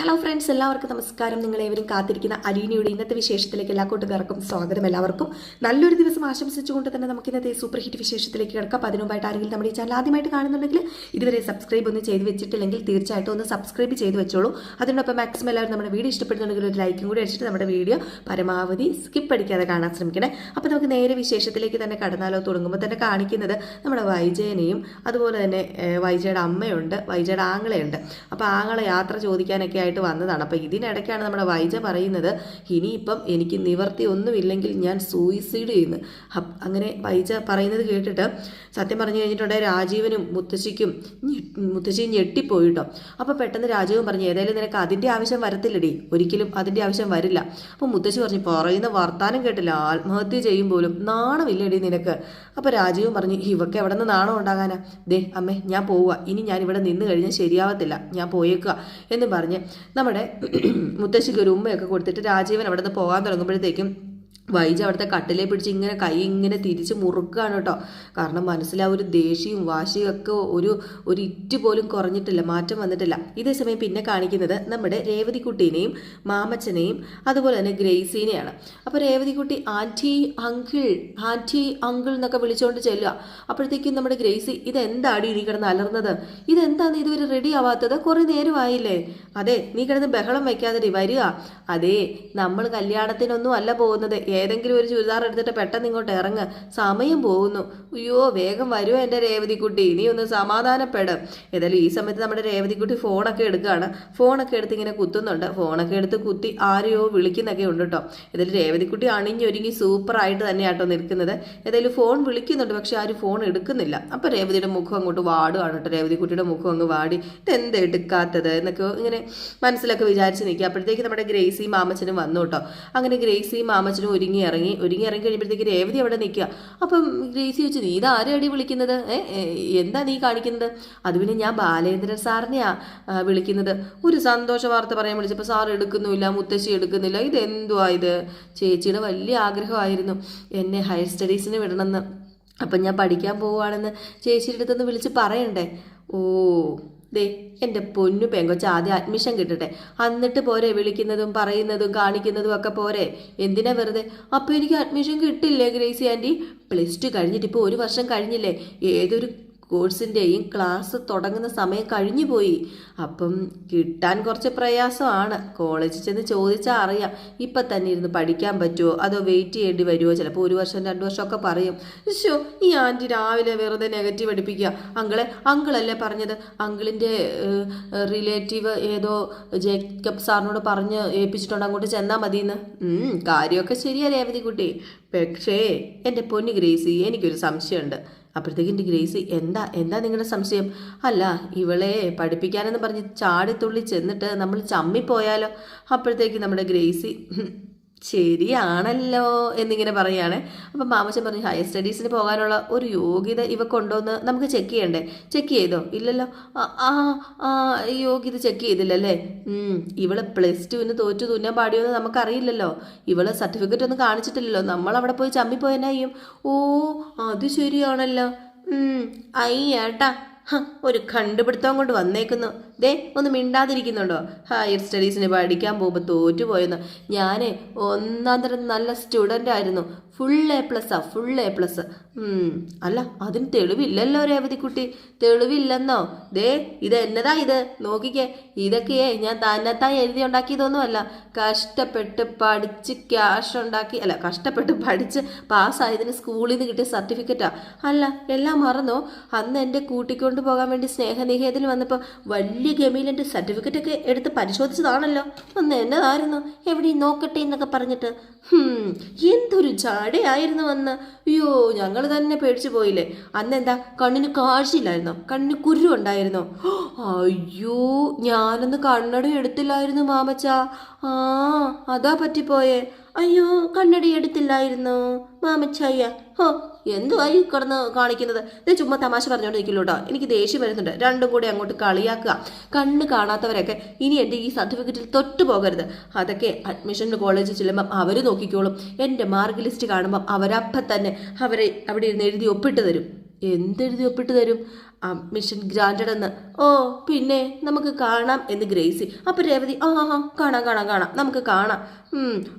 Hello friends എല്ലാവർക്കും നമസ്കാരം. നിങ്ങളേവരും കാത്തിരിക്കുന്ന അരീനയുടെ ഇന്നത്തെ വിശേഷത്തിലേക്ക് എല്ലാ കൂട്ടുകാർക്കും സ്വാഗതം എല്ലാവർക്കും. നല്ലൊരു ദിവസം ആശംസിച്ചുകൊണ്ട് തന്നെ നമുക്ക് ഇന്നത്തെ സൂപ്പർ ഹിറ്റ് വിശേഷത്തിലേക്ക് കിടക്കാം. അതിനുമായിട്ട് ആരെങ്കിലും നമ്മുടെ ചാനൽ ആദ്യമായിട്ട് കാണുന്നുണ്ടെങ്കിൽ ഇതുവരെ സബ്സ്ക്രൈബ് ഒന്നും ചെയ്ത് വെച്ചിട്ടില്ലെങ്കിൽ തീർച്ചയായിട്ടും ഒന്ന് സബ്സ്ക്രൈബ് ചെയ്ത് വെച്ചോളൂ. അതിനൊപ്പം മാക്സിമം എല്ലാവരും നമ്മുടെ വീഡിയോ ഇഷ്ടപ്പെടുന്നുണ്ടെങ്കിൽ ഒരു ലൈക്കും കൂടി അടിച്ചിട്ട് നമ്മുടെ വീഡിയോ പരമാവധി സ്കിപ്പ് അടിക്കാതെ കാണാൻ ശ്രമിക്കണേ. അപ്പോൾ നമുക്ക് നേരെ വിശേഷത്തിലേക്ക് തന്നെ കടന്നാലോ തുടങ്ങുമ്പോൾ തന്നെ കാണിക്കുന്നത് നമ്മുടെ വൈജയനെയും അതുപോലെ തന്നെ വൈജയുടെ അമ്മയുണ്ട് വൈജയുടെ ആങ്ങളെയുണ്ട്. അപ്പോൾ ആങ്ങളെ യാത്ര ചോദിക്കാനൊക്കെ ആയിട്ട് വന്നതാണ്. അപ്പോൾ ഇതിനിടയ്ക്കാണ് നമ്മുടെ വൈജ പറയുന്നത് ഇനിയിപ്പം എനിക്ക് നിവർത്തി ഒന്നുമില്ലെങ്കിൽ ഞാൻ സൂയിസൈഡ് ചെയ്യുന്നു. അങ്ങനെ വൈജ പറയുന്നത് കേട്ടിട്ട് സത്യം പറഞ്ഞു കഴിഞ്ഞിട്ടുണ്ടെങ്കിൽ രാജീവനും മുത്തശ്ശിക്കും മുത്തശ്ശിയും ഞെട്ടിപ്പോയി ഞെട്ടിപ്പോയിട്ടോ. അപ്പോൾ പെട്ടെന്ന് രാജീവൻ പറഞ്ഞു ഏതായാലും നിനക്ക് അതിന്റെ ആവശ്യം വരത്തില്ലടി. ഒരിക്കലും അതിന്റെ ആവശ്യം വരില്ല. അപ്പോൾ മുത്തശ്ശി പറഞ്ഞു പറയുന്ന വർത്താനം കേട്ടില്ല. ആത്മഹത്യ ചെയ്യും പോലും. നാണമില്ലടി നിനക്ക്. അപ്പോൾ രാജീവൻ പറഞ്ഞു ഇവക്ക് എവിടെ നിന്ന് നാണം ഉണ്ടാകാനാ? ദേ അമ്മേ ഞാൻ പോവുക. ഇനി ഞാൻ ഇവിടെ നിന്ന് കഴിഞ്ഞാൽ ശരിയാവത്തില്ല. ഞാൻ പോയേക്കുക. എന്ന് പറഞ്ഞ് നമ്മുടെ മുത്തശ്ശിക്ക് ഒരു ഉമ്മയൊക്കെ കൊടുത്തിട്ട് രാജീവൻ അവിടെ നിന്ന് പോകാൻ തുടങ്ങുമ്പോഴത്തേക്കും വൈജ അവിടുത്തെ കട്ടിലെ പിടിച്ച് ഇങ്ങനെ കൈ ഇങ്ങനെ തിരിച്ച് മുറുക്കുകയാണ് കേട്ടോ. കാരണം മനസ്സിൽ ആ ഒരു ദേഷ്യവും വാശിയും ഒക്കെ ഒരു ഒരു ഇറ്റ് പോലും കുറഞ്ഞിട്ടില്ല മാറ്റം വന്നിട്ടില്ല. ഇതേ സമയം പിന്നെ കാണിക്കുന്നത് നമ്മുടെ രേവതിക്കുട്ടീനെയും മാമച്ചനെയും അതുപോലെ തന്നെ ഗ്രേസീനെയാണ്. അപ്പോൾ രേവതിക്കുട്ടി ആന്റി അങ്കിൾ ആന്റി അങ്കിൾ എന്നൊക്കെ വിളിച്ചുകൊണ്ട് ചെല്ലുക അപ്പോഴത്തേക്കും നമ്മുടെ ഗ്രേസി ഇതെന്താടി നീ കിടന്ന് അലർന്നത്? ഇതെന്താ ഇതുവരെ റെഡി ആവാത്തത്? കുറേ നേരമായില്ലേ? അതെ നീ കിടന്ന് ബഹളം വയ്ക്കാതെ വരിക അതെ നമ്മൾ കല്യാണത്തിനൊന്നും അല്ല പോകുന്നത്. ഏതെങ്കിലും ഒരു ചുരിദാർ എടുത്തിട്ട് പെട്ടെന്ന് ഇങ്ങോട്ട് ഇറങ്ങ്. സമയം പോകുന്നു. അയ്യോ വേഗം വരുമോ എന്റെ രേവതിക്കുട്ടി. നീ ഒന്ന് സമാധാനപ്പെടും. ഏതായാലും ഈ സമയത്ത് നമ്മുടെ രേവതിക്കുട്ടി ഫോണൊക്കെ എടുക്കുകയാണ് ഫോണൊക്കെ എടുത്ത് ഇങ്ങനെ കുത്തുന്നുണ്ട്. ഫോണൊക്കെ എടുത്ത് കുത്തി ആരെയോ വിളിക്കുന്നൊക്കെ ഉണ്ട് കേട്ടോ ഏതായാലും രേവതിക്കുട്ടി അണിഞ്ഞൊരുങ്ങി സൂപ്പറായിട്ട് തന്നെയാട്ടോ നിൽക്കുന്നത്. ഏതായാലും ഫോൺ വിളിക്കുന്നുണ്ട് പക്ഷെ ആരും ഫോൺ എടുക്കുന്നില്ല. അപ്പോൾ രേവതിയുടെ മുഖം അങ്ങോട്ട് വാടുകയാണ് കേട്ടോ രേവതിക്കുട്ടിയുടെ മുഖം അങ്ങ് വാടി. ഇതെന്ത് എടുക്കാത്തത്? എന്നൊക്കെ ഇങ്ങനെ മനസ്സിലൊക്കെ വിചാരിച്ച് നിൽക്കുക. അപ്പോഴത്തേക്ക് നമ്മുടെ ഗ്രേസി മാമച്ചനും വന്നു കേട്ടോ അങ്ങനെ ഗ്രേസി മാമച്ചനും ഒരുങ്ങി ഇറങ്ങി ഒരുങ്ങി ഇറങ്ങി കഴിയുമ്പോഴത്തേക്ക് രേവതി അവിടെ നിൽക്കുക. അപ്പം ഗ്രേസി വെച്ച് നീ ഇതാരടി വിളിക്കുന്നത്? ഏ, എന്താ നീ കാണിക്കുന്നത്? അത് പിന്നെ ഞാൻ ബാലേന്ദ്രൻ സാറിനെയാ വിളിക്കുന്നത്. ഒരു സന്തോഷ വാർത്ത പറയാൻ വിളിച്ചപ്പോൾ സാർ എടുക്കുന്നുമില്ല മുത്തശ്ശി എടുക്കുന്നില്ല ഇതെന്തുവാ ഇത്? ചേച്ചിയുടെ വലിയ ആഗ്രഹമായിരുന്നു എന്നെ ഹയർ സ്റ്റഡീസിന് വിടണമെന്ന്. അപ്പം ഞാൻ പഠിക്കാൻ പോവുകയാണെന്ന് ചേച്ചിയുടെ അടുത്തൊന്ന് വിളിച്ച് പറയണ്ടേ? ഓ ദേ എന്റെ പൊന്നു പെങ്കൊച്ച ആദ്യം അഡ്മിഷൻ കിട്ടട്ടെ. എന്നിട്ട് പോരെ വിളിക്കുന്നതും പറയുന്നതും കാണിക്കുന്നതും ഒക്കെ പോരെ. എന്തിനാ വെറുതെ? അപ്പോൾ എനിക്ക് അഡ്മിഷൻ കിട്ടില്ലേ ഗ്രേസി ആന്റി പ്ലസ് ടു കഴിഞ്ഞിട്ട് ഇപ്പോൾ ഒരു വർഷം കഴിഞ്ഞില്ലേ? ഏതൊരു കോഴ്സിന്റെയും ക്ലാസ് തുടങ്ങുന്ന സമയം കഴിഞ്ഞു പോയി. അപ്പം കിട്ടാൻ കുറച്ച് പ്രയാസമാണ്. കോളേജിൽ ചെന്ന് ചോദിച്ചാൽ അറിയാം. ഇപ്പം തന്നെ ഇരുന്ന് പഠിക്കാൻ പറ്റുമോ അതോ വെയിറ്റ് ചെയ്യേണ്ടി വരുമോ ചിലപ്പോൾ ഒരു വർഷം രണ്ട് വർഷമൊക്കെ പറയും. ഷോ ഈ ആന്റി രാവിലെ വെറുതെ നെഗറ്റീവ് അടിപ്പിക്കുക അങ്കിളെ അങ്കിളല്ലേ പറഞ്ഞത്? അങ്കിളിന്റെ റിലേറ്റീവ് ഏതോ ജേക്കബ് സാറിനോട് പറഞ്ഞ് ഏൽപ്പിച്ചിട്ടുണ്ട് അങ്ങോട്ട് ചെന്നാൽ മതിയെന്ന് കാര്യമൊക്കെ ശരിയാ രേവതി കുട്ടി പക്ഷേ എന്റെ പൊന്നു ഗ്രേസി എനിക്കൊരു സംശയമുണ്ട്. അപ്പോഴത്തേക്കും എന്റെ ഗ്രേസി എന്താ എന്താ നിങ്ങളുടെ സംശയം? അല്ല ഇവളെ പഠിപ്പിക്കാനെന്ന് പറഞ്ഞ് ചാടിത്തുള്ളി ചെന്നിട്ട് നമ്മൾ ചമ്മിപ്പോയാലോ? അപ്പോഴത്തേക്ക് നമ്മുടെ ഗ്രേസി "ഹും, ശരിയാണല്ലോ എന്നിങ്ങനെ പറയുകയാണ് അപ്പം മാമച്ചൻ പറഞ്ഞു ഹയർ സ്റ്റഡീസിന് പോകാനുള്ള ഒരു യോഗ്യത ഇവ കൊണ്ടുവന്ന് നമുക്ക് ചെക്ക് ചെയ്യണ്ടേ? ചെക്ക് ചെയ്തോ? ഇല്ലല്ലോ. ആ ആ യോഗ്യത ചെക്ക് ചെയ്തില്ലല്ലേ? ഇവളെ പ്ലസ് ടുവിന് തോറ്റു തുന്നാൻ പാടിയോ എന്ന് നമുക്കറിയില്ലല്ലോ. ഇവൾ സർട്ടിഫിക്കറ്റ് ഒന്നും കാണിച്ചിട്ടില്ലല്ലോ. നമ്മൾ അവിടെ പോയി ചമ്മിപ്പോയെന്നാ ചെയ്യും. ഓ അത് ശരിയാണല്ലോ. അയ്യേട്ടാ. ഒരു കണ്ടുപിടുത്തം കൊണ്ട് വന്നേക്കുന്നു. ദേ ഒന്ന് മിണ്ടാതിരിക്കുന്നുണ്ടോ? ഹയർ സ്റ്റഡീസിന് പഠിക്കാൻ പോകുമ്പോൾ തോറ്റുപോയെന്ന്. ഞാൻ ഒന്നാം തരം നല്ല സ്റ്റുഡന്റ് ആയിരുന്നു. ഫുൾ എ പ്ലസ്സാ ഫുൾ എ പ്ലസ് അല്ല അതിന് തെളിവില്ലല്ലോ രേവതിക്കുട്ടി തെളിവില്ലെന്നോ? ദേ ഇത് എന്നതാ ഇത്? നോക്കിക്കേ ഇതൊക്കെയേ ഞാൻ തന്നെത്താൻ എഴുതി ഉണ്ടാക്കിയതൊന്നുമല്ല കഷ്ടപ്പെട്ട് പഠിച്ച് ക്യാഷ് ഉണ്ടാക്കി അല്ല കഷ്ടപ്പെട്ട് പഠിച്ച് പാസ്സായതിന് സ്കൂളിൽ നിന്ന് കിട്ടിയ സർട്ടിഫിക്കറ്റാ അല്ല എല്ലാം മറന്നോ? അന്ന് എന്റെ കൂട്ടിക്കൊണ്ട് പോകാൻ വേണ്ടി സ്നേഹനികേതന് വന്നപ്പോൾ വലിയ ഗമയിൽ ഗമീലിന്റെ സർട്ടിഫിക്കറ്റ് ഒക്കെ എടുത്ത് പരിശോധിച്ചതാണല്ലോ. അന്ന് എന്നതായിരുന്നു? എവിടെ നോക്കട്ടെ എന്നൊക്കെ പറഞ്ഞിട്ട്. എന്തൊരു ജാടയായിരുന്നു അന്ന്. അയ്യോ ഞങ്ങൾ തന്നെ പേടിച്ചു പോയില്ലേ. അന്ന് എന്താ കണ്ണിന് കാഴ്ചയില്ലായിരുന്നോ? കണ്ണിന് കുരു ഉണ്ടായിരുന്നോ? അയ്യോ ഞാനൊന്ന് കണ്ണട എടുത്തില്ലായിരുന്നു മാമച്ച. ആ അതാ പറ്റിപ്പോയേ. അയ്യോ കണ്ണടി എടുത്തില്ലായിരുന്നു? മാമച്ചായ. ഹോ എന്തുവായി കിടന്ന് കാണിക്കുന്നത്? ഇത് ചുമ്മാ തമാശ പറഞ്ഞുകൊണ്ട് കേട്ടോ എനിക്ക് ദേഷ്യം വരുന്നുണ്ട്. രണ്ടും കൂടി അങ്ങോട്ട് കളിയാക്കുക. കണ്ണ് കാണാത്തവരൊക്കെ ഇനി എന്റെ ഈ സർട്ടിഫിക്കറ്റിൽ തൊട്ട് പോകരുത്. അതൊക്കെ അഡ്മിഷന് കോളേജിൽ ചെല്ലുമ്പം അവർ നോക്കിക്കോളും. എന്റെ മാർക്ക് ലിസ്റ്റ് കാണുമ്പം അവരപ്പം തന്നെ അവരെ അവിടെ ഇരുന്ന് എഴുതി ഒപ്പിട്ട് തരും. എന്തെഴുതി ഒപ്പിട്ട് തരും? മിഷൻ ഗ്രാൻഡഡ് എന്ന്. ഓ പിന്നെ നമുക്ക് കാണാം എന്ന് ഗ്രേസി. അപ്പൊ രേവതി ആ ആ കാണാം കാണാം കാണാം. നമുക്ക് കാണാം.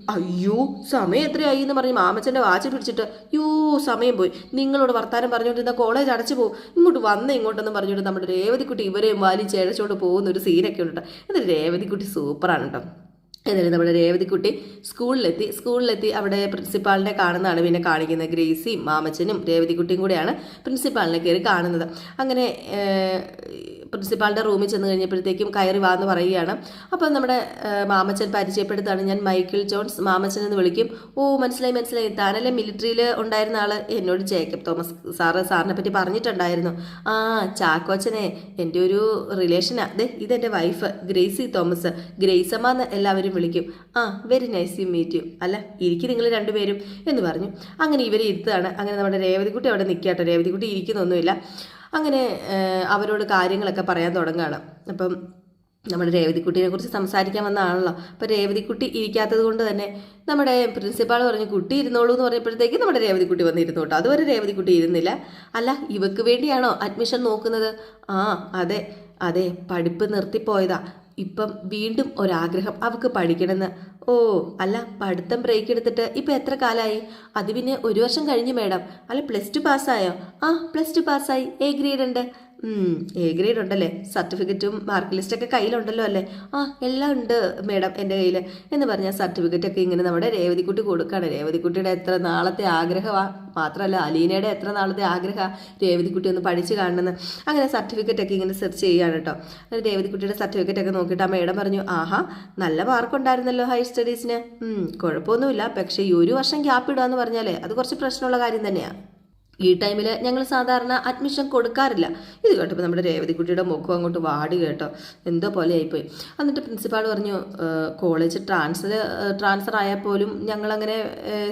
അയ്യോ സമയം എത്രയായി എന്ന് പറഞ്ഞ് മാമച്ചന്റെ വാച്ച് പിടിച്ചിട്ട്. യോ സമയം പോയി. നിങ്ങളോട് വർത്താനം പറഞ്ഞുകൊണ്ടിരുന്ന കോളേജ് അടച്ചു പോകും. ഇങ്ങോട്ട് വന്ന് ഇങ്ങോട്ടെന്ന് പറഞ്ഞുകൊണ്ട് നമ്മുടെ രേവതിക്കുട്ടി ഇവരെയും വലിച്ചേഴച്ചോണ്ട് പോകുന്ന ഒരു സീനൊക്കെ ഉണ്ട് എന്നിട്ട് രേവതിക്കുട്ടി സൂപ്പറാണ് കേട്ടോ. എന്നിട്ട് നമ്മുടെ രേവതിക്കുട്ടി സ്കൂളിലെത്തി. സ്കൂളിലെത്തി അവിടെ പ്രിൻസിപ്പാളിനെ കാണുന്നതാണ്. പിന്നെ കാണിക്കുന്നത് ഗ്രേസിയും മാമച്ചനും രേവതിക്കുട്ടിയും കൂടെയാണ് പ്രിൻസിപ്പാളിനെ കയറി കാണുന്നത്. അങ്ങനെ പ്രിൻസിപ്പാളിന്റെ റൂമിൽ ചെന്ന് കഴിഞ്ഞപ്പോഴത്തേക്കും കയറി വാന്ന് പറയുകയാണ്. അപ്പം നമ്മുടെ മാമച്ചൻ പരിചയപ്പെടുത്താണ്. ഞാൻ മൈക്കിൾ ജോൺസ് മാമച്ചൻ എന്ന് വിളിക്കും. ഓ മനസ്സിലായി മനസ്സിലായി. താനല്ലേ മിലിറ്ററിയിൽ ഉണ്ടായിരുന്ന ആൾ എന്നോട് ജേക്കബ് തോമസ് സാറ് സാറിനെ പറ്റി പറഞ്ഞിട്ടുണ്ടായിരുന്നു. ആ ചാക്കോച്ചനെ എന്റെ ഒരു റിലേഷനാ. അതെ ഇതെന്റെ വൈഫ് ഗ്രേസി തോമസ്. ഗ്രേസമ്മ എന്ന് എല്ലാവരും വിളിക്കും. ആ very nice you meet you. അല്ല ഇരിക്കും നിങ്ങൾ രണ്ടുപേരും എന്ന് പറഞ്ഞു. അങ്ങനെ ഇവരെ ഇരുത്താണ് അങ്ങനെ നമ്മുടെ രേവതിക്കുട്ടി അവിടെ നിൽക്കട്ടെ രേവതിക്കുട്ടി ഇരിക്കുന്നൊന്നുമില്ല. അങ്ങനെ അവരോട് കാര്യങ്ങളൊക്കെ പറയാൻ തുടങ്ങുകയാണ്. അപ്പം നമ്മുടെ രേവതിക്കുട്ടിയെ കുറിച്ച് സംസാരിക്കാൻ വന്നതാണല്ലോ അപ്പോൾ രേവതിക്കുട്ടി ഇരിക്കാത്തത് കൊണ്ട് തന്നെ നമ്മുടെ പ്രിൻസിപ്പാൾ പറഞ്ഞു കുട്ടി ഇരുന്നോളൂ എന്ന് പറഞ്ഞപ്പോഴത്തേക്ക് നമ്മുടെ രേവതിക്കുട്ടി വന്നിരുന്നു കേട്ടോ. അതുവരെ രേവതിക്കുട്ടി ഇരുന്നില്ല. അല്ല ഇവക്ക് വേണ്ടിയാണോ അഡ്മിഷൻ നോക്കുന്നത്? ആ അതെ അതെ പഠിപ്പ് നിർത്തിപ്പോയതാ. ഇപ്പം വീണ്ടും ഒരാഗ്രഹം അവൾക്ക് പഠിക്കണമെന്ന്. ഓ അല്ല പഠിത്തം ബ്രേക്ക് എടുത്തിട്ട് ഇപ്പം എത്ര കാലമായി അത് പിന്നെ ഒരു വർഷം കഴിഞ്ഞു മേഡം അല്ല പ്ലസ് ടു പാസ്സായോ ആ പ്ലസ് ടു പാസ്സായി എ ഗ്രേഡ് ഉണ്ട്. എ ഗ്രേഡ് ഉണ്ടല്ലേ? സർട്ടിഫിക്കറ്റും മാർക്ക് ലിസ്റ്റൊക്കെ കയ്യിലുണ്ടല്ലോ അല്ലേ? ആ എല്ലാം ഉണ്ട് മേഡം എന്റെ കയ്യിൽ എന്ന് പറഞ്ഞാൽ സർട്ടിഫിക്കറ്റൊക്കെ ഇങ്ങനെ നമ്മുടെ രേവതിക്കുട്ടി കൊടുക്കുകയാണ് രേവതിക്കുട്ടിയുടെ എത്ര നാളത്തെ ആഗ്രഹമാണ് മാത്രമല്ല അലീനയുടെ എത്ര നാളത്തെ ആഗ്രഹമാണ് രേവതിക്കുട്ടി ഒന്ന് പഠിച്ചു കാണണമെന്ന് അങ്ങനെ സർട്ടിഫിക്കറ്റൊക്കെ ഇങ്ങനെ സെർച്ച് ചെയ്യുകയാണ് കേട്ടോ. രേവതിക്കുട്ടിയുടെ സർട്ടിഫിക്കറ്റ് ഒക്കെ നോക്കിയിട്ട് ആ മേഡം പറഞ്ഞു ആഹാ നല്ല മാർക്ക് ഉണ്ടായിരുന്നല്ലോ ഹയർ സ്റ്റഡീസിന് കുഴപ്പമൊന്നുമില്ല. പക്ഷേ ഈ ഒരു വർഷം ഗ്യാപ്പ് ഇടുക എന്ന് പറഞ്ഞാലേ അത് കുറച്ച് പ്രശ്നമുള്ള കാര്യം തന്നെയാണ് ഈ ടൈമിൽ ഞങ്ങൾ സാധാരണ അഡ്മിഷൻ കൊടുക്കാറില്ല. ഇത് കേട്ടപ്പോൾ നമ്മുടെ രേവതിക്കുട്ടിയുടെ മുഖം അങ്ങോട്ട് വാടി കേട്ടോ. എന്തോ പോലെ ആയിപ്പോയി. എന്നിട്ട് പ്രിൻസിപ്പാൾ പറഞ്ഞു കോളേജ് ട്രാൻസ്ഫർ ട്രാൻസ്ഫർ ആയാൽ പോലും ഞങ്ങളങ്ങനെ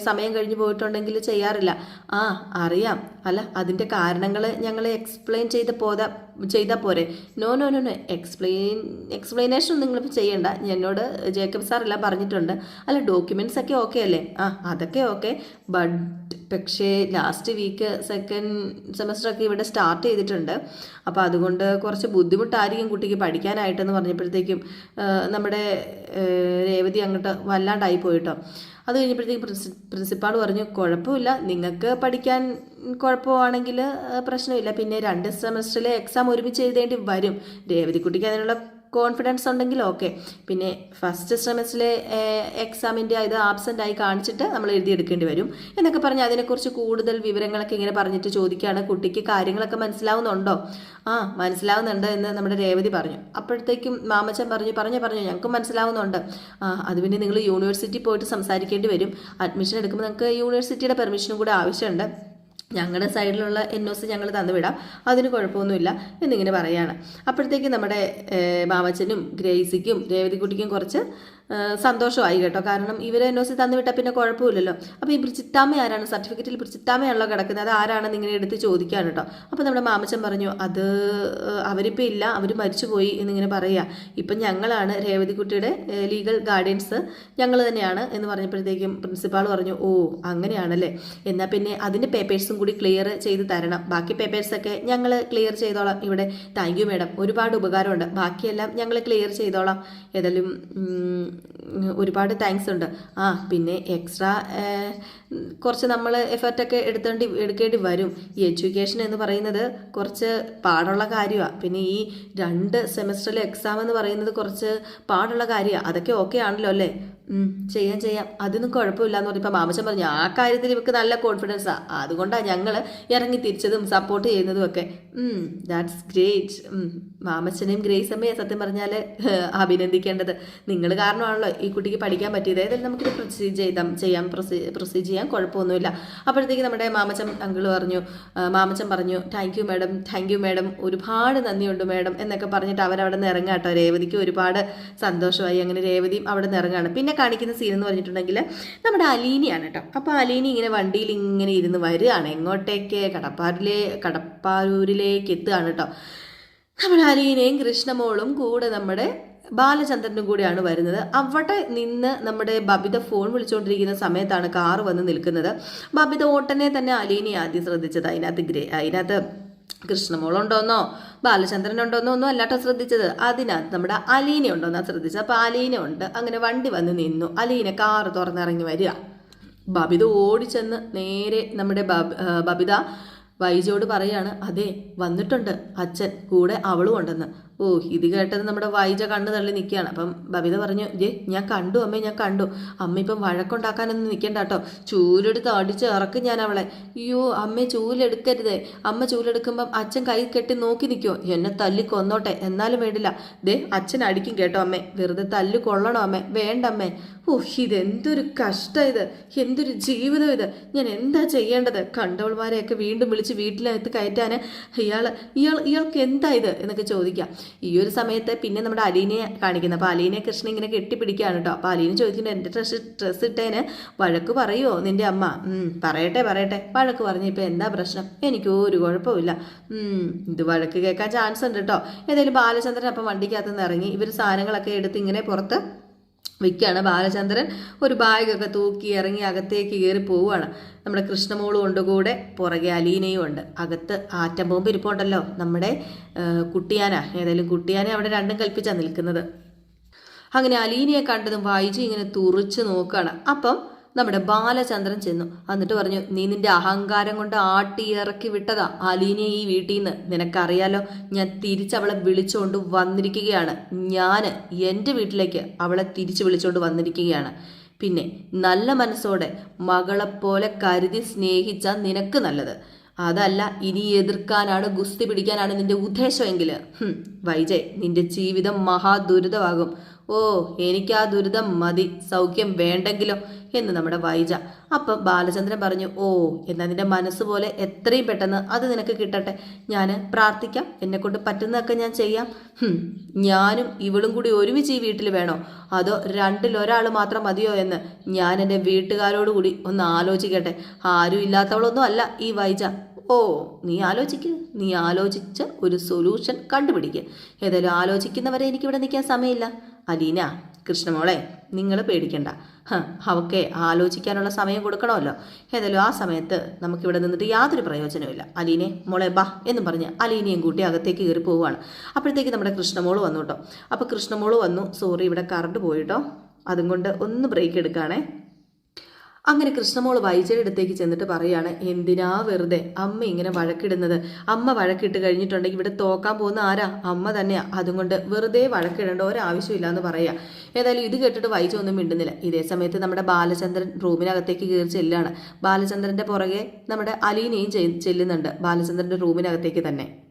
സമയം കഴിഞ്ഞ് പോയിട്ടുണ്ടെങ്കിൽ ചെയ്യാറില്ല. ആ അറിയാം. അല്ല അതിന്റെ കാരണങ്ങൾ ഞങ്ങൾ എക്സ്പ്ലെയിൻ ചെയ്ത് പോതാ ചെയ്താൽ പോരെ. No no no no explain explanation നിങ്ങളിപ്പോൾ ചെയ്യണ്ട. എന്നോട് ജേക്കബ് സാർ എല്ലാം പറഞ്ഞിട്ടുണ്ട്. അല്ല ഡോക്യുമെന്റ്സ് ഒക്കെ ഓക്കെ അല്ലേ? ആ അതൊക്കെ ഓക്കെ ബട്ട് പക്ഷേ ലാസ്റ്റ് വീക്ക് സെക്കൻഡ് സെമസ്റ്റർ ഒക്കെ ഇവിടെ സ്റ്റാർട്ട് ചെയ്തിട്ടുണ്ട്. അപ്പോൾ അതുകൊണ്ട് കുറച്ച് ബുദ്ധിമുട്ടായിരിക്കും കുട്ടിക്ക് പഠിക്കാനായിട്ടെന്ന് പറഞ്ഞപ്പോഴത്തേക്കും നമ്മുടെ രേവതി അങ്ങോട്ട് വല്ലാണ്ടായി പോയിട്ടോ. അത് കഴിഞ്ഞപ്പോഴത്തേക്കും പ്രിൻസി പ്രിൻസിപ്പാൾ പറഞ്ഞു കുഴപ്പമില്ല നിങ്ങൾക്ക് പഠിക്കാൻ കുഴപ്പമാണെങ്കിൽ പ്രശ്നമില്ല. പിന്നെ രണ്ട് സെമസ്റ്ററിലെ എക്സാം ഒരുമിച്ച് എഴുതേണ്ടി വരും. രേവതി രേവതിക്കുട്ടിക്ക് അതിനുള്ള കോൺഫിഡൻസ് ഉണ്ടെങ്കിൽ ഓക്കെ പിന്നെ ഫസ്റ്റ് സെമസ്റ്ററിലെ എക്സാമിന്റെ ഇത് ആബ്സെന്റ് ആയി കാണിച്ചിട്ട് നമ്മൾ എഴുതിയെടുക്കേണ്ടി വരും. എന്നൊക്കെ പറഞ്ഞ് അതിനെക്കുറിച്ച് കൂടുതൽ വിവരങ്ങളൊക്കെ ഇങ്ങനെ പറഞ്ഞിട്ട് ചോദിക്കുകയാണ് കുട്ടിക്ക് കാര്യങ്ങളൊക്കെ മനസ്സിലാവുന്നുണ്ടോ? ആ മനസ്സിലാവുന്നുണ്ട് എന്ന് നമ്മുടെ രേവതി പറഞ്ഞു. അപ്പോഴത്തേക്കും മാമച്ചൻ പറഞ്ഞു പറഞ്ഞു പറഞ്ഞു ഞങ്ങൾക്കും മനസ്സിലാവുന്നുണ്ട്. ആ അത് പിന്നെ നിങ്ങൾ യൂണിവേഴ്സിറ്റി പോയിട്ട് സംസാരിക്കേണ്ടി വരും. അഡ്മിഷൻ എടുക്കുമ്പോൾ നിങ്ങൾക്ക് യൂണിവേഴ്സിറ്റിയുടെ പെർമിഷനും കൂടെ ആവശ്യമുണ്ട്. ഞങ്ങളുടെ സൈഡിലുള്ള എൻ ഒ സി ഞങ്ങൾ തന്നുവിടാം. അതിന് കുഴപ്പമൊന്നുമില്ല എന്നിങ്ങനെ പറയാണ്. അപ്പോഴത്തേക്ക് നമ്മുടെ ബാബച്ചനും ഗ്രേസിക്കും രേവതിക്കുട്ടിക്കും കുറച്ച് സന്തോഷമായി കേട്ടോ. കാരണം ഇവർ എൻ ഒ സി തന്നുവിട്ടാൽ പിന്നെ കുഴപ്പമില്ലല്ലോ. അപ്പോൾ ഈ ബ്രിച്ചിത്താമ്മ ആരാണ്? സർട്ടിഫിക്കറ്റിൽ ബ്രിച്ചിത്താമ്മയാണല്ലോ കിടക്കുന്നത്. അത് ആരാണെന്ന് ഇങ്ങനെ എടുത്ത് ചോദിക്കാൻ കേട്ടോ. അപ്പോൾ നമ്മുടെ മാമച്ചൻ പറഞ്ഞു അത് അവരിപ്പോൾ ഇല്ല. അവർ മരിച്ചുപോയി എന്നിങ്ങനെ പറയുക ഇപ്പം ഞങ്ങളാണ് രേവതിക്കുട്ടിയുടെ ലീഗൽ ഗാർഡിയൻസ്. ഞങ്ങൾ തന്നെയാണ് എന്ന് പറഞ്ഞപ്പോഴത്തേക്കും പ്രിൻസിപ്പാൾ പറഞ്ഞു ഓ അങ്ങനെയാണല്ലേ. എന്നാൽ പിന്നെ അതിന്റെ പേപ്പേഴ്സും കൂടി ക്ലിയർ ചെയ്ത് തരണം. ബാക്കി പേപ്പേഴ്സൊക്കെ ഞങ്ങൾ ക്ലിയർ ചെയ്തോളാം ഇവിടെ. Thank you madam. ഒരുപാട് ഉപകാരമുണ്ട്. ബാക്കിയെല്ലാം ഞങ്ങൾ ക്ലിയർ ചെയ്തോളാം. ഏതായാലും ഒരുപാട് താങ്ക്സ് ഉണ്ട്. ആ പിന്നെ എക്സ്ട്രാ കുറച്ച് നമ്മൾ എഫർട്ടൊക്കെ എടുത്തേണ്ടി എടുക്കേണ്ടി വരും. ഈ എഡ്യൂക്കേഷൻ എന്ന് പറയുന്നത് കുറച്ച് പാടുള്ള കാര്യമാണ് പിന്നെ ഈ രണ്ട് സെമസ്റ്ററിലെ എക്സാം എന്ന് പറയുന്നത് കുറച്ച് പാടുള്ള കാര്യമാണ് അതൊക്കെ ഓക്കെ ആണല്ലോ അല്ലേ? ചെയ്യാം ചെയ്യാം. അതൊന്നും കുഴപ്പമില്ല എന്ന് പറഞ്ഞപ്പോൾ മാമച്ചൻ പറഞ്ഞു ആ കാര്യത്തിൽ ഇവർക്ക് നല്ല കോൺഫിഡൻസാണ് അതുകൊണ്ടാണ് ഞങ്ങൾ ഇറങ്ങി തിരിച്ചതും സപ്പോർട്ട് ചെയ്യുന്നതും ഒക്കെ. ദാറ്റ്സ് ഗ്രേറ്റ് മാമച്ചനെയും ഗ്രേസ് അമ്മയെ സത്യം പറഞ്ഞാൽ അഭിനന്ദിക്കേണ്ടത്. നിങ്ങൾ കാരണമാണല്ലോ ഈ കുട്ടിക്ക് പഠിക്കാൻ പറ്റിയത്. ഏതായാലും നമുക്കിത് പ്രൊസീജ് ചെയ്താം ചെയ്യാം പ്രൊസീജ് ചെയ്യാൻ കുഴപ്പമൊന്നുമില്ല. അപ്പോഴത്തേക്ക് നമ്മുടെ മാമച്ചൻ അങ്കിൾ പറഞ്ഞു മാമച്ചം മാമച്ചൻ പറഞ്ഞു thank you madam thank you madam ഒരുപാട് നന്ദിയുണ്ട് മാഡം എന്നൊക്കെ പറഞ്ഞിട്ട് അവരവിടെ നിന്ന് ഇറങ്ങാട്ടോ രേവതിക്ക് ഒരുപാട് സന്തോഷമായി. അങ്ങനെ രേവതിയും അവിടെ നിന്ന് ഇറങ്ങാണ് പിന്നെ കാണിക്കുന്ന സീൻ എന്ന് പറഞ്ഞിട്ടുണ്ടെങ്കിൽ നമ്മുടെ അലീനിയാണ് കേട്ടോ. അപ്പോൾ അലീനി ഇങ്ങനെ വണ്ടിയിൽ ഇങ്ങനെ ഇരുന്ന് വരികയാണ്. എങ്ങോട്ടേക്ക്? കടപ്പാരിലെ കടപ്പാരൂരിലേക്ക് എത്തുകയാണ് കേട്ടോ. നമ്മുടെ അലീനയും കൃഷ്ണമോളും കൂടെ നമ്മുടെ ബാലചന്ദ്രനും കൂടിയാണ് വരുന്നത്. അവിടെ നിന്ന് നമ്മുടെ ബബിത ഫോൺ വിളിച്ചുകൊണ്ടിരിക്കുന്ന സമയത്താണ് കാറ് വന്ന് നിൽക്കുന്നത്. ബബിത ഓട്ടനെ തന്നെ അലീനി ആദ്യം ശ്രദ്ധിച്ചത്. അതിനകത്ത് ഗ്രേ അതിനകത്ത് കൃഷ്ണമോളുണ്ടോന്നോ? ബാലചന്ദ്രൻ ഉണ്ടോന്നോ ഒന്നും അല്ലാട്ടോ ശ്രദ്ധിച്ചത്. അതിനകത്ത് നമ്മുടെ അലീന ഉണ്ടോന്നാ ശ്രദ്ധിച്ചത്. അപ്പൊ അലീന ഉണ്ട് അങ്ങനെ വണ്ടി വന്ന് നിന്നു. അലീന കാറ് തുറന്നിറങ്ങി വരിക. ബബിത ഓടിച്ചെന്ന് നേരെ നമ്മുടെ ബബിത വൈജയോട് പറയാണ് അതെ വന്നിട്ടുണ്ട്. അച്ഛൻ കൂടെ അവളും ഉണ്ടെന്ന്. ഓ ഇത് കേട്ടത് നമ്മുടെ വൈജ കണ്ണു തള്ളി നിൽക്കുകയാണ് അപ്പം ബബിത പറഞ്ഞു ജേ ഞാൻ കണ്ടു അമ്മേ ഞാൻ കണ്ടു. അമ്മ ഇപ്പം വഴക്കുണ്ടാക്കാനൊന്നും നിൽക്കണ്ട കേട്ടോ. ചൂലെടുത്ത് അടിച്ച് ഇറക്കും ഞാൻ അവളെ. അയ്യോ അമ്മ ചൂലെടുക്കരുതേ. അമ്മ ചൂലെടുക്കുമ്പം അച്ഛൻ കൈ കെട്ടി നോക്കി നിൽക്കുമോ എന്നെ തല്ലി കൊന്നോട്ടെ. എന്നാലും വേണ്ടില്ല. ദേ അച്ഛൻ അടിക്കും കേട്ടോ അമ്മേ. വെറുതെ തല്ലു കൊള്ളണോ അമ്മേ. വേണ്ട അമ്മേ. ഓ ഇതെന്തൊരു കഷ്ടം ഇത്. എന്തൊരു ജീവിതം ഇത്. ഞാൻ എന്താ ചെയ്യേണ്ടത്? കണ്ടവൾമാരെയൊക്കെ വീണ്ടും വിളിച്ച് വീട്ടിലെത്ത് കയറ്റാൻ ഇയാൾ ഇയാൾ ഇയാൾക്ക് എന്താ ഇത്? എന്നൊക്കെ ചോദിക്കാം. ഈ ഒരു സമയത്ത് പിന്നെ നമ്മുടെ അലീനെ കാണിക്കുന്നത്. അപ്പോൾ അലീനെ കൃഷ്ണൻ ഇങ്ങനെ കെട്ടിപ്പിടിക്കുകയാണ് കേട്ടോ അപ്പോൾ അലീന ചോദിക്കുന്നത് എന്റെ ഡ്രസ്സ് ഡ്രസ്സ് ഇട്ടേന് വഴക്ക് പറയുമോ നിന്റെ അമ്മ? പറയട്ടെ പറയട്ടെ. വഴക്ക് പറഞ്ഞ ഇപ്പോൾ എന്താ പ്രശ്നം? എനിക്ക് ഒരു കുഴപ്പമില്ല ഇത് വഴക്ക് കേൾക്കാൻ ചാൻസ് ഉണ്ട് കേട്ടോ ഏതായാലും ബാലചന്ദ്രൻ അപ്പം വണ്ടിക്കകത്ത് നിന്ന് ഇറങ്ങി ഇവർ സാധനങ്ങളൊക്കെ എടുത്ത് ഇങ്ങനെ പുറത്ത് വിൽക്കുകയാണ് ബാലചന്ദ്രൻ ഒരു ബാഗൊക്കെ തൂക്കി ഇറങ്ങി അകത്തേക്ക് കയറി പോവുകയാണ്. നമ്മുടെ കൃഷ്ണമോളും ഉണ്ട് കൂടെ പുറകെ അലീനയും ഉണ്ട്. അകത്ത് ആറ്റം ബോംബ് ഇരിപ്പുണ്ടല്ലോ. നമ്മുടെ കുട്ടിയാന ഏതായാലും കുട്ടിയാനെ അവിടെ രണ്ടും കൽപ്പിച്ചാണ് നിൽക്കുന്നത്. അങ്ങനെ അലീനയെ കണ്ടതും വായിച്ച് ഇങ്ങനെ തുറിച്ച് നോക്കുകയാണ്. അപ്പം നമ്മുടെ ബാലചന്ദ്രൻ ചെന്നു. എന്നിട്ട് പറഞ്ഞു നീ നിന്റെ അഹങ്കാരം കൊണ്ട് ആട്ടി ഇറക്കി വിട്ടതാ അലീനെ ഈ വീട്ടിൽ നിന്ന് നിനക്കറിയാലോ ഞാൻ തിരിച്ചവളെ വിളിച്ചുകൊണ്ട് വന്നിരിക്കുകയാണ്. ഞാൻ എന്റെ വീട്ടിലേക്ക് അവളെ തിരിച്ചു വിളിച്ചുകൊണ്ട് വന്നിരിക്കുകയാണ്. പിന്നെ നല്ല മനസ്സോടെ മകളെപ്പോലെ കരുതി സ്നേഹിച്ച നിനക്ക് നല്ലത്. അതല്ല ഇനി എതിർക്കാനാണ് ഗുസ്തി പിടിക്കാനാണ് നിന്റെ ഉദ്ദേശമെങ്കിൽ വൈജയ് നിന്റെ ജീവിതം മഹാദുരിതമാകും. ഓ എനിക്ക് ആ ദുരിതം മതി സൗഖ്യം വേണ്ടെങ്കിലോ എന്ന് നമ്മുടെ വൈജ. അപ്പം ബാലചന്ദ്രൻ പറഞ്ഞു ഓ എന്നാ നിന്റെ മനസ്സ് പോലെ എത്രയും പെട്ടെന്ന് അത് നിനക്ക് കിട്ടട്ടെ. ഞാൻ പ്രാർത്ഥിക്കാം എന്നെ കൊണ്ട് പറ്റുന്നതൊക്കെ ഞാൻ ചെയ്യാം. ഞാനും ഇവളും കൂടി ഒരുമിച്ച് ഈ വീട്ടിൽ വേണോ? അതോ രണ്ടിൽ ഒരാൾ മാത്രം മതിയോ എന്ന് ഞാൻ എന്റെ വീട്ടുകാരോട് കൂടി ഒന്ന് ആലോചിക്കട്ടെ. ആരും ഇല്ലാത്തവളൊന്നും അല്ല ഈ വൈജ. ഓ നീ ആലോചിക്ക് നീ ആലോചിച്ച് ഒരു സൊല്യൂഷൻ കണ്ടുപിടിക്കുക ഏതായാലും ആലോചിക്കുന്നവരെ എനിക്കിവിടെ നിൽക്കാൻ സമയമില്ല. അലീന കൃഷ്ണമോളെ നിങ്ങൾ പേടിക്കണ്ട. അവക്കെ ആലോചിക്കാനുള്ള സമയം കൊടുക്കണമല്ലോ. ഏതായാലും ആ സമയത്ത് നമുക്കിവിടെ നിന്നിട്ട് യാതൊരു പ്രയോജനമില്ല അലീനെ മോളെ ബാ എന്ന് പറഞ്ഞ് അലീനയും കൂട്ടി അകത്തേക്ക് കയറി പോവുകയാണ്. അപ്പോഴത്തേക്ക് നമ്മുടെ കൃഷ്ണമോൾ വന്നു കേട്ടോ. അപ്പോൾ കൃഷ്ണമോൾ വന്നു. സോറി ഇവിടെ കറണ്ട് പോയിട്ടോ അതും കൊണ്ട് ഒന്ന് ബ്രേക്ക് എടുക്കുകയാണേ അങ്ങനെ കൃഷ്ണമോൾ വൈജയുടെ അടുത്തേക്ക് ചെന്നിട്ട് പറയാണ് എന്തിനാ വെറുതെ അമ്മ ഇങ്ങനെ വഴക്കിടുന്നത്? അമ്മ വഴക്കിട്ട് കഴിഞ്ഞിട്ടുണ്ടെങ്കിൽ ഇവിടെ തോക്കാൻ പോകുന്ന ആരാ? അമ്മ തന്നെയാ. അതുകൊണ്ട് വെറുതെ വഴക്കിടേണ്ട ഒരാവശ്യമില്ല എന്ന് പറയുക ഏതായാലും ഇത് കേട്ടിട്ട് വൈജ ഒന്നും മിണ്ടുന്നില്ല. ഇതേ സമയത്ത് നമ്മുടെ ബാലചന്ദ്രൻ റൂമിനകത്തേക്ക് കയറി ചെല്ലാണ്. ബാലചന്ദ്രന്റെ പുറകെ നമ്മുടെ അലീനയും ചെല്ലുന്നുണ്ട്. ബാലചന്ദ്രന്റെ റൂമിനകത്തേക്ക് തന്നെ.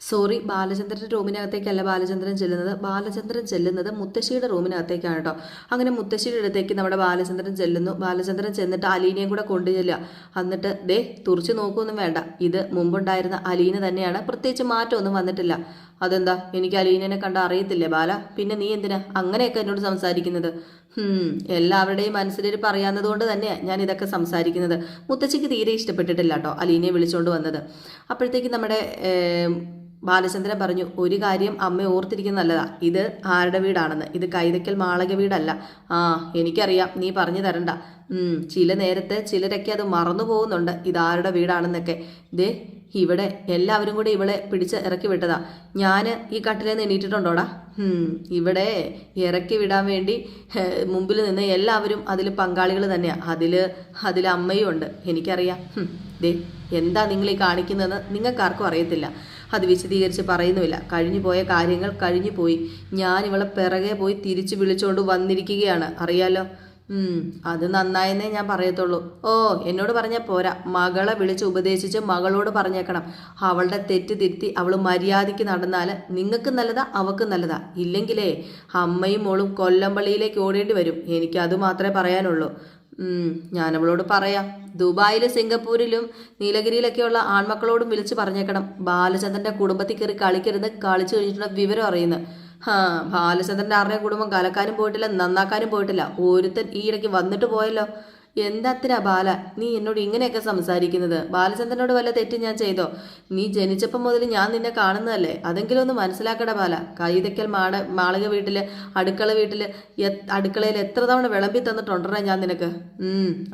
സോറി ബാലചന്ദ്രന്റെ റൂമിനകത്തേക്കല്ല ബാലചന്ദ്രൻ ചെല്ലുന്നത്. ബാലചന്ദ്രൻ ചെല്ലുന്നത് മുത്തശ്ശിയുടെ റൂമിനകത്തേക്കാണ് കേട്ടോ അങ്ങനെ മുത്തശ്ശിയുടെ അടുത്തേക്ക് നമ്മുടെ ബാലചന്ദ്രൻ ചെല്ലുന്നു. ബാലചന്ദ്രൻ ചെന്നിട്ട് അലീനയും കൂടെ കൊണ്ടു ചെല്ലുക. എന്നിട്ട് ദേ തുറച്ചു നോക്കുമൊന്നും വേണ്ട. ഇത് മുമ്പുണ്ടായിരുന്ന അലീന തന്നെയാണ്. പ്രത്യേകിച്ച് മാറ്റമൊന്നും വന്നിട്ടില്ല. അതെന്താ? എനിക്ക് അലീനനെ കണ്ട അറിയത്തില്ലേ ബാല? പിന്നെ നീ എന്തിനാ അങ്ങനെയൊക്കെ എന്നോട് സംസാരിക്കുന്നത്? എല്ലാവരുടെയും മനസ്സിലിരിപ്പ് അറിയാവുന്നത് കൊണ്ട് തന്നെയാണ് ഞാൻ ഇതൊക്കെ സംസാരിക്കുന്നത്. മുത്തച്ചിക്ക് തീരെ ഇഷ്ടപ്പെട്ടിട്ടില്ല കേട്ടോ അലീനയെ വിളിച്ചുകൊണ്ട് വന്നത്. അപ്പോഴത്തേക്ക് നമ്മുടെ ബാലചന്ദ്രൻ പറഞ്ഞു ഒരു കാര്യം അമ്മ ഓർത്തിരിക്കുന്ന നല്ലതാ. ഇത് ആരുടെ വീടാണെന്ന്? ഇത് കൈതക്കൽ മാളക വീടല്ല. ആ എനിക്കറിയാം. നീ പറഞ്ഞു തരണ്ട. ചില നേരത്തെ ചിലരൊക്കെ അത് മറന്നു പോകുന്നുണ്ട്. ഇതാരുടെ വീടാണെന്നൊക്കെ. ദേ ഇവിടെ എല്ലാവരും കൂടി ഇവളെ പിടിച്ച് ഇറക്കി വിട്ടതാ. ഞാൻ ഈ കട്ടിലെ നിന്ന് എണീറ്റിട്ടുണ്ടോടാ ഇവിടെ ഇറക്കി വിടാൻ വേണ്ടി മുമ്പിൽ നിന്ന് എല്ലാവരും അതിൽ പങ്കാളികൾ തന്നെയാണ് അതിൽ അതിൽ അമ്മയും ഉണ്ട്. എനിക്കറിയാം. ദേ എന്താ നിങ്ങൾ ഈ കാണിക്കുന്നതെന്ന് നിങ്ങൾക്കാർക്കും അറിയത്തില്ല. അത് വിശദീകരിച്ച് പറയുന്നുമില്ല. കഴിഞ്ഞു പോയ കാര്യങ്ങൾ കഴിഞ്ഞു പോയി. ഞാൻ ഇവളെ പിറകെ പോയി തിരിച്ചു വിളിച്ചുകൊണ്ട് വന്നിരിക്കുകയാണ്. അറിയാലോ? അത് നന്നായെന്നേ ഞാൻ പറയത്തുള്ളൂ. ഓ എന്നോട് പറഞ്ഞാൽ പോരാ. മകളെ വിളിച്ച് ഉപദേശിച്ച് മകളോട് പറഞ്ഞേക്കണം. അവളുടെ തെറ്റ് തിരുത്തി അവൾ മര്യാദയ്ക്ക് നടന്നാൽ നിങ്ങൾക്ക് നല്ലതാ അവൾക്ക് നല്ലതാ. ഇല്ലെങ്കിലേ അമ്മയും മോളും കൊല്ലംപള്ളിയിലേക്ക് ഓടേണ്ടി വരും. എനിക്ക് അത് മാത്രമേ പറയാനുള്ളൂ. ഞാനവളോട് പറയാം. ദുബായിലും സിംഗപ്പൂരിലും നീലഗിരിയിലൊക്കെയുള്ള ആൺമക്കളോടും വിളിച്ച് പറഞ്ഞേക്കണം. ബാലചന്ദ്രന്റെ കുടുംബത്തിൽ കയറി കളിക്കരുത് കളിച്ചു കഴിഞ്ഞിട്ടുള്ള വിവരം അറിയുന്നത്. ഹാ ആറിനെ കുടുംബം കലക്കാനും പോയിട്ടില്ല നന്നാക്കാനും പോയിട്ടില്ല. ഒരുത്തൻ ഈ ഇടയ്ക്ക് വന്നിട്ട് പോയല്ലോ. എന്താത്തിനാ ബാല? നീ എന്നോട് ഇങ്ങനെയൊക്കെ സംസാരിക്കുന്നത്? ബാലചന്ദ്രനോട് വല്ല തെറ്റും ഞാൻ ചെയ്തോ? നീ ജനിച്ചപ്പം മുതൽ ഞാൻ നിന്നെ കാണുന്നതല്ലേ? അതെങ്കിലും ഒന്ന് മനസ്സിലാക്കട ബാല. കൈതയ്ക്കൽ മാട മാളിക വീട്ടിൽ അടുക്കള വീട്ടിൽ അടുക്കളയിൽ എത്ര തവണ വിളമ്പി തന്നിട്ടുണ്ടോ ഞാൻ നിനക്ക്?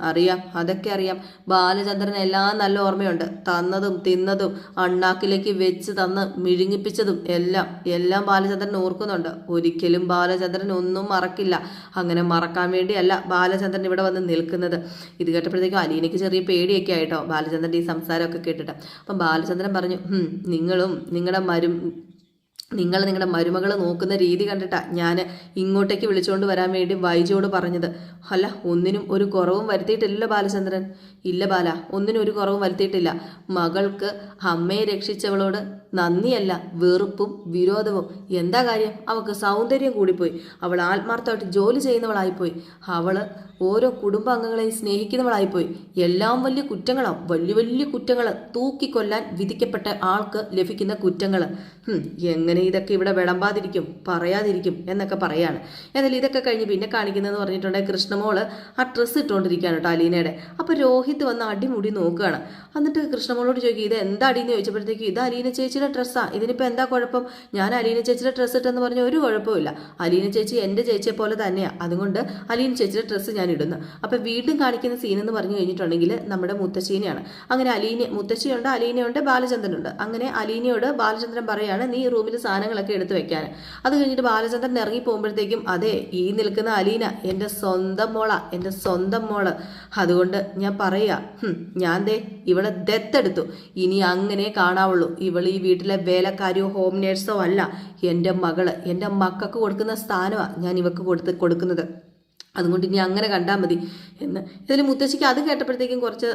അറിയാം. അതൊക്കെ അറിയാം. ബാലചന്ദ്രൻ എല്ലാം നല്ല ഓർമ്മയുണ്ട്. തന്നതും തിന്നതും അണ്ണാക്കിലേക്ക് വെച്ച് തന്ന് മിഴുങ്ങിപ്പിച്ചതും എല്ലാം എല്ലാം ബാലചന്ദ്രൻ ഓർക്കുന്നുണ്ട്. ഒരിക്കലും ബാലചന്ദ്രൻ ഒന്നും മറക്കില്ല. അങ്ങനെ മറക്കാൻ വേണ്ടിയല്ല ബാലചന്ദ്രൻ ഇവിടെ വന്ന് നിൽക്കുന്നത്. ഇത് കേട്ടപ്പോഴത്തേക്കും അലീനയ്ക്ക് ചെറിയ പേടിയൊക്കെ ആയിട്ടോ? ബാലചന്ദ്രന്റെ ഈ സംസാരമൊക്കെ കേട്ടിട്ട്. അപ്പം ബാലചന്ദ്രൻ പറഞ്ഞു "ഹും, നിങ്ങളും നിങ്ങളുടെ മരും നിങ്ങൾ നിങ്ങളുടെ മരുമകൾ നോക്കുന്ന രീതി കണ്ടിട്ടാ ഞാൻ ഇങ്ങോട്ടേക്ക് വിളിച്ചുകൊണ്ട് വരാൻ വേണ്ടി വൈജോട് പറഞ്ഞത്. അല്ല ഒന്നിനും ഒരു കുറവും വരുത്തിയിട്ടില്ലല്ലോ ബാലചന്ദ്രൻ. ഇല്ല ബാല ഒന്നിനും ഒരു കുറവും വരുത്തിയിട്ടില്ല. മകൾക്ക് അമ്മയെ രക്ഷിച്ചവളോട് നന്ദിയല്ല വെറുപ്പും വിരോധവും. എന്താ കാര്യം? അവൾക്ക് സൗന്ദര്യം കൂടിപ്പോയി. അവൾ ആത്മാർത്ഥമായിട്ട് ജോലി ചെയ്യുന്നവളായിപ്പോയി. അവൾ ഓരോ കുടുംബാംഗങ്ങളെയും സ്നേഹിക്കുന്നവളായിപ്പോയി. എല്ലാം വലിയ കുറ്റങ്ങളാണ് വലിയ വലിയ കുറ്റങ്ങൾ തൂക്കിക്കൊല്ലാൻ വിധിക്കപ്പെട്ട ആൾക്ക് ലഭിക്കുന്ന കുറ്റങ്ങൾ എങ്ങനെ ഇതൊക്കെ ഇവിടെ വിളമ്പാതിരിക്കും? പറയാതിരിക്കും എന്നൊക്കെ പറയാണ്. എന്നാലും ഇതൊക്കെ കഴിഞ്ഞ് പിന്നെ കാണിക്കുന്നതെന്ന് പറഞ്ഞിട്ടുണ്ടെങ്കിൽ കൃഷ്ണമോൾ ആ ഡ്രസ്സ് ഇട്ടുകൊണ്ടിരിക്കുകയാണ് കേട്ടോ അലീനയുടെ. അപ്പോൾ രോഹിത് വന്ന് അടിമുടി നോക്കുകയാണ്. എന്നിട്ട് കൃഷ്ണമോളോട് ചോദിക്കും ഇത് എന്താ അടിയെന്ന് ചോദിച്ചപ്പോഴത്തേക്ക് ഇത് അലീന ചേച്ചിയുടെ ഡ്രസ്സാണ് ഇതിനിപ്പോൾ എന്താ കുഴപ്പം? ഞാൻ അലീന ചേച്ചിയുടെ ഡ്രസ്സ് ഇട്ടെന്ന് പറഞ്ഞ ഒരു കുഴപ്പമില്ല അലീന ചേച്ചി എന്റെ ചേച്ചിയെ പോലെ തന്നെയാണ് അതുകൊണ്ട് അലീന ചേച്ചിയുടെ ഡ്രസ്സ് ഞാൻ ഇടുന്നു. അപ്പോൾ വീണ്ടും കാണിക്കുന്ന സീൻ എന്ന് പറഞ്ഞു കഴിഞ്ഞിട്ടുണ്ടെങ്കിൽ നമ്മുടെ മുത്തശ്ശീനെയാണ്. അങ്ങനെ അലീന മുത്തശ്ശിയുണ്ട് അലീനയുണ്ട് ബാലചന്ദ്രനുണ്ട്. അങ്ങനെ അലീനയോട് ബാലചന്ദ്രൻ പറയാണ് നീ റൂമിൽ സാധനങ്ങളൊക്കെ എടുത്ത് വെക്കാൻ. അത് കഴിഞ്ഞിട്ട് ബാലചന്ദ്രൻ ഇറങ്ങി പോകുമ്പോഴത്തേക്കും അതെ ഈ നിൽക്കുന്ന അലീന എന്റെ സ്വന്തം മോള എന്റെ സ്വന്തം മോൾ. അതുകൊണ്ട് ഞാൻ പറയുക ഞാൻ ദേ ഇവളെ ദത്തെടുത്തു. ഇനി അങ്ങനെ കാണാവുള്ളൂ. ഇവൾ ഈ വീട്ടിലെ വേലക്കാരിയോ ഹോം നേഴ്സോ അല്ല. എന്റെ മകൾ എന്റെ മക്കൾക്ക് കൊടുക്കുന്ന സ്ഥാനമാണ് ഞാൻ ഇവക്ക് കൊടുത്ത് കൊടുക്കുന്നത്. അതുകൊണ്ട് ഇനി അങ്ങനെ കണ്ടാൽ മതി എന്ന്. ഇതിൽ മുത്തശ്ശിക്ക് അത് കേട്ടപ്പോഴത്തേക്കും കുറച്ച്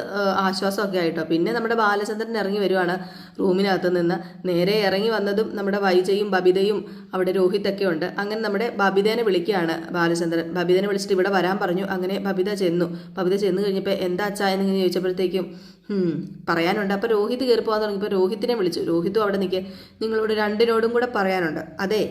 ആശ്വാസമൊക്കെ ആയിട്ടോ. പിന്നെ നമ്മുടെ ബാലചന്ദ്രൻ ഇറങ്ങി വരുവാണ് റൂമിനകത്ത് നിന്ന്. നേരെ ഇറങ്ങി വന്നതും നമ്മുടെ വൈജയും ബബിതയും അവിടെ രോഹിത്തൊക്കെ ഉണ്ട്. അങ്ങനെ നമ്മുടെ ബബിതേനെ വിളിക്കുകയാണ് ബാലചന്ദ്രൻ. ബബിതനെ വിളിച്ചിട്ട് ഇവിടെ വരാൻ പറഞ്ഞു. അങ്ങനെ ബബിത ചെന്നു. ബബിത ചെന്ന് കഴിഞ്ഞപ്പോൾ എന്താ അച്ഛാ? എന്നിങ്ങനെ ചോദിച്ചപ്പോഴത്തേക്കും പറയാനുണ്ട്. അപ്പോൾ രോഹിത് കയറി പോകാൻ തുടങ്ങിയപ്പോൾ രോഹിത്തിനെ വിളിച്ചു. രോഹിത്തും അവിടെ നിൽക്കുക നിങ്ങളോട് രണ്ടിനോടും കൂടെ പറയാനുണ്ട്. അതെ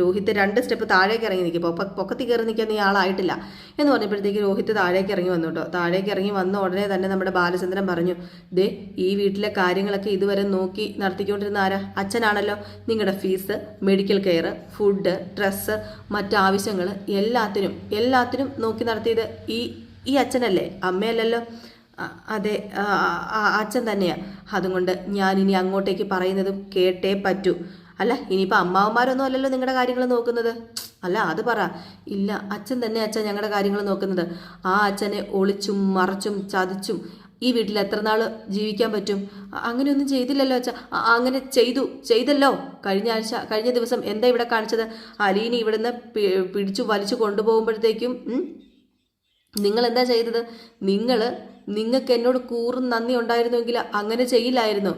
രോഹിത്ത് രണ്ട് സ്റ്റെപ്പ് താഴേക്ക് ഇറങ്ങി നിൽക്കും. ഇപ്പോൾ പൊക്കത്തിൽ കയറി നിൽക്കാൻ നീ ആളായിട്ടില്ല എന്ന് പറഞ്ഞപ്പോഴത്തേക്ക് രോഹിത് താഴേക്ക് ഇറങ്ങി വന്നു കേട്ടോ. താഴേക്ക് ഇറങ്ങി വന്ന ഉടനെ തന്നെ നമ്മുടെ ബാലചന്ദ്രൻ പറഞ്ഞു ദേ ഈ വീട്ടിലെ കാര്യങ്ങളൊക്കെ ഇതുവരെ നോക്കി നടത്തിക്കൊണ്ടിരുന്ന ആരാ? അച്ഛനാണല്ലോ. നിങ്ങളുടെ fees medical care food dress മറ്റാവശ്യങ്ങൾ എല്ലാത്തിനും എല്ലാത്തിനും നോക്കി നടത്തിയത് ഈ ഈ അച്ഛനല്ലേ? അമ്മയല്ലല്ലോ. അതെ അച്ഛൻ തന്നെയാണ് അതുകൊണ്ട് ഞാൻ ഇനി അങ്ങോട്ടേക്ക് പറയുന്നതും കേട്ടേ പറ്റൂ. അല്ല ഇനിയിപ്പോൾ അമ്മാവന്മാരൊന്നും അല്ലല്ലോ നിങ്ങളുടെ കാര്യങ്ങൾ നോക്കുന്നത്. അല്ല അത് പറ. ഇല്ല അച്ഛൻ തന്നെ അച്ഛൻ ഞങ്ങളുടെ കാര്യങ്ങൾ നോക്കുന്നത്. ആ അച്ഛനെ ഒളിച്ചും മറച്ചും ചതിച്ചും ഈ വീട്ടിൽ എത്ര നാൾ ജീവിക്കാൻ പറ്റും? അങ്ങനെയൊന്നും ചെയ്തില്ലല്ലോ അച്ഛ. അങ്ങനെ ചെയ്തു ചെയ്തല്ലോ. കഴിഞ്ഞ ആഴ്ച കഴിഞ്ഞ ദിവസം എന്താ ഇവിടെ കാണിച്ചത്? അലീനി ഇവിടുന്ന് പിടിച്ചു വലിച്ചു കൊണ്ടുപോകുമ്പോഴത്തേക്കും നിങ്ങൾ എന്താ ചെയ്തത്? നിങ്ങൾ നിങ്ങൾക്ക് എന്നോട് കൂറും നന്ദി ഉണ്ടായിരുന്നുവെങ്കിൽ അങ്ങനെ ചെയ്യില്ലായിരുന്നു.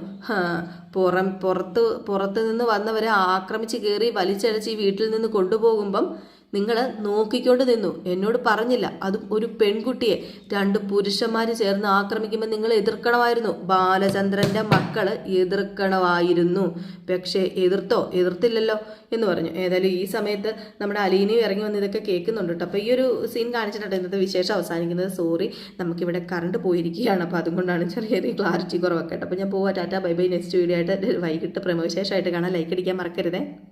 പുറം പുറത്ത് പുറത്ത് നിന്ന് വന്നവരെ ആക്രമിച്ച് കയറി വലിച്ചഴച്ച് ഈ വീട്ടിൽ നിന്ന് കൊണ്ടുപോകുമ്പം നിങ്ങൾ നോക്കിക്കൊണ്ട് നിന്നു. എന്നോട് പറഞ്ഞില്ല. അതും ഒരു പെൺകുട്ടിയെ. രണ്ട് പുരുഷന്മാർ ചേർന്ന് ആക്രമിക്കുമ്പോൾ നിങ്ങൾ എതിർക്കണമായിരുന്നു. ബാലചന്ദ്രന്റെ മക്കൾ എതിർക്കണമായിരുന്നു. പക്ഷേ എതിർത്തോ? എതിർത്തില്ലല്ലോ എന്ന് പറഞ്ഞു. ഏതായാലും ഈ സമയത്ത് നമ്മുടെ അലീനയും ഇറങ്ങി വന്ന് ഇതൊക്കെ കേൾക്കുന്നുണ്ട് കേട്ടോ. അപ്പോൾ ഈ ഒരു സീൻ കാണിച്ചിട്ടുണ്ട്. ഇന്നത്തെ വിശേഷം അവസാനിക്കുന്നത്. സോറി നമുക്കിവിടെ കറണ്ട് പോയിരിക്കുകയാണ്. അപ്പോൾ അതുകൊണ്ടാണ് ചെറിയൊരു ക്ലാരിറ്റി കുറവൊക്കെ കേട്ടോ. അപ്പോൾ ഞാൻ പോവാ. Tata bye bye. Next video ആയിട്ട് വൈകിട്ട് പ്രമവിശേഷമായിട്ട് കാണാൻ ലൈക്ക് അടിക്കാൻ മറക്കരുതേ.